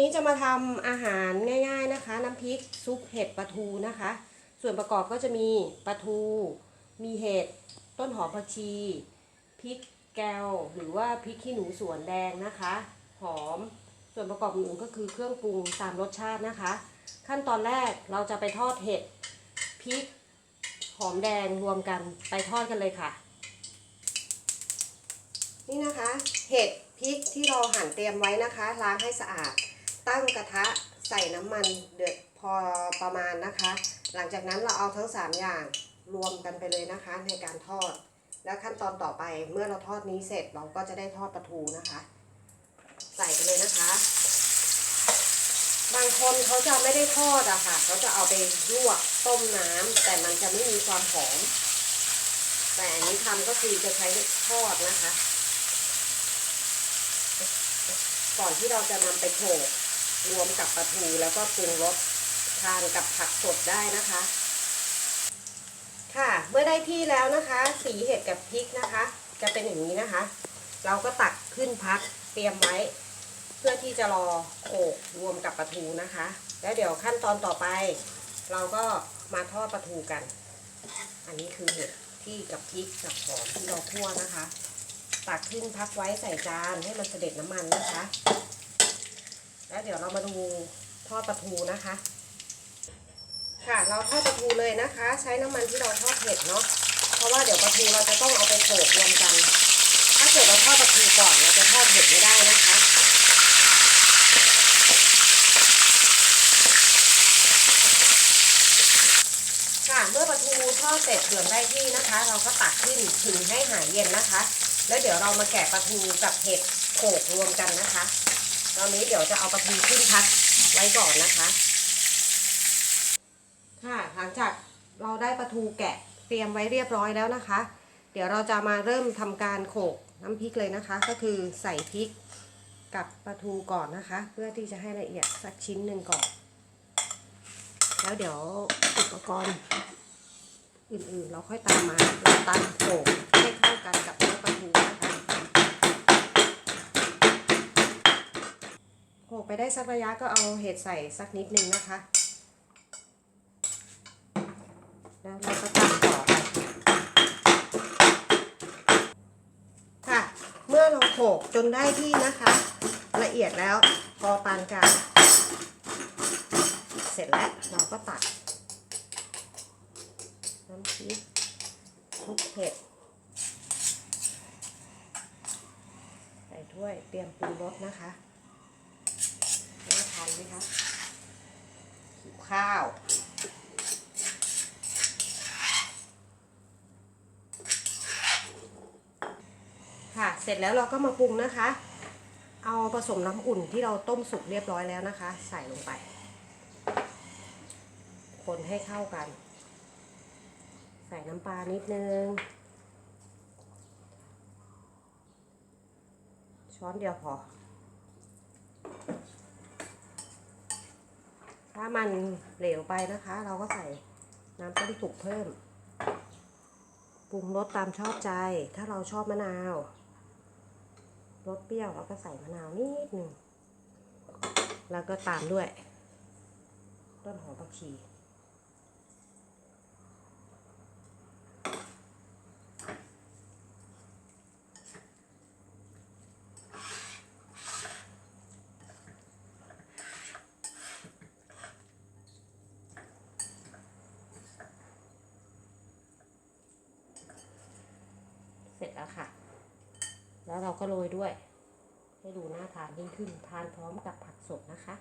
นี้จะมาทำอาหารง่าย ๆนะคะ น้ำพริกซุปเห็ดปลาทูนะคะ ส่วนประกอบก็จะมีปลาทู มีเห็ดต้นหอมผักชีพริกแกวหรือว่าพริกขี้หนูสวนแดงนะคะ หอม ส่วนประกอบอื่นๆก็คือเครื่องปรุงตามรสชาตินะคะ ขั้นตอนแรกเราจะไปทอดเห็ดพริกหอมแดงรวมกันไปทอดกันเลยค่ะ นี่นะคะ เห็ดพริกที่เราหั่นเตรียมไว้นะคะ ล้างให้สะอาด ตั้งกระทะใส่น้ำมันเดือดพอประมาณนะคะ หลังจากนั้นเราเอาทั้ง 3 อย่างรวมกันไปเลยนะคะในการทอด แล้วขั้นตอนต่อไปเมื่อเราทอดนี้เสร็จเราก็จะได้ทอดปลาทูนะคะ ใส่ไปเลยนะคะ บางคนเขาจะไม่ได้ทอดอะค่ะเขาจะเอาไปลวกต้มน้ำแต่มันจะไม่มีความหอมแต่อันนี้ทำก็คือจะใช้ทอดนะคะ ก่อนที่เราจะนำไปโขลก รวมกับปลาทูแล้วก็ปรุงรสทานกับผักสดได้นะคะ ค่ะเมื่อได้ที่แล้วนะคะ สีเห็ดกับพริกนะคะ จะเป็นอย่างนี้นะคะ เราก็ตักขึ้นพักเตรียมไว้ เพื่อที่จะรอโขกรวมกับปลาทูนะคะ แล้วเดี๋ยวขั้นตอนต่อไป เราก็มาทอดปลาทูกัน อันนี้คือเห็ดที่กับพริกกับหอมที่เราคั่วนะคะ ตักขึ้นพักไว้ใส่จานให้มันเสด็จน้ำมันนะคะ แล้วเดี๋ยวเรามาดูทอดปลาทูนะคะ ค่ะเราทอดปลาทูเลยนะคะ ใช้น้ำมันที่เราทอดเผ็ดเนาะเพราะว่าเดี๋ยวปลาทูเราจะต้องเอาไปโขลกรวมกัน ถ้าเกิดเราทอดปลาทูก่อนเราจะทอดเผ็ดไม่ได้นะคะค่ะเมื่อปลาทูทอดเสร็จเดือดได้ที่นะคะ เราก็ตักขึ้นถึงให้หายเย็นนะคะ แล้วเดี๋ยวเรามาแกะปลาทูกับเห็ดโขลกรวมกันนะคะ ตอนนี้เดี๋ยวจะเอาปลาทูขึ้นพักไว้ก่อนนะคะ ค่ะหลังจากเราได้ปลาทูแกะเตรียมไว้เรียบร้อยแล้วนะคะ เดี๋ยวเราจะมาเริ่มทำการโขกน้ำพริกเลยนะคะ ก็คือใส่พริกกับปลาทูก่อนนะคะ เพื่อที่จะให้ละเอียดสักชิ้นหนึ่งก่อน แล้วเดี๋ยวอุปกรณ์อื่นๆ เราค่อยตามมาตามโขกให้เข้ากันกับเนื้อปลาทูนะคะโขลก ไปได้สักระยะก็เอาเห็ดใส่สักนิดนึงนะคะ แล้วเราก็ตามต่อค่ะ เมื่อเราโขกจนได้ที่นะคะ ละเอียดแล้วพอปานกลางเสร็จแล้วเราก็ตักน้ำพริกทุกเห็ดใส่ถ้วยเตรียมปรุงรสนะคะ ไหมคะหิวข้าว ค่ะ เสร็จแล้วเราก็มาปรุงนะคะ เอาผสมน้ำอุ่นที่เราต้มสุกเรียบร้อยแล้วนะคะ ใส่ลงไป คนให้เข้ากัน ใส่น้ำปลานิดนึง ช้อนเดียวพอ ถ้ามันเหลวไปนะคะ เราก็ใส่น้ำต้มสุกเพิ่ม ปรุงรสตามชอบใจ ถ้าเราชอบมะนาว รสเปรี้ยวเราก็ใส่มะนาวนิดหนึ่ง แล้วก็ตามด้วย ต้นหอมผักชี เสร็จแล้วค่ะ แล้วเราก็โรยด้วย ให้ดูน่าทานยิ่งขึ้น ทานพร้อมกับผักสดนะคะ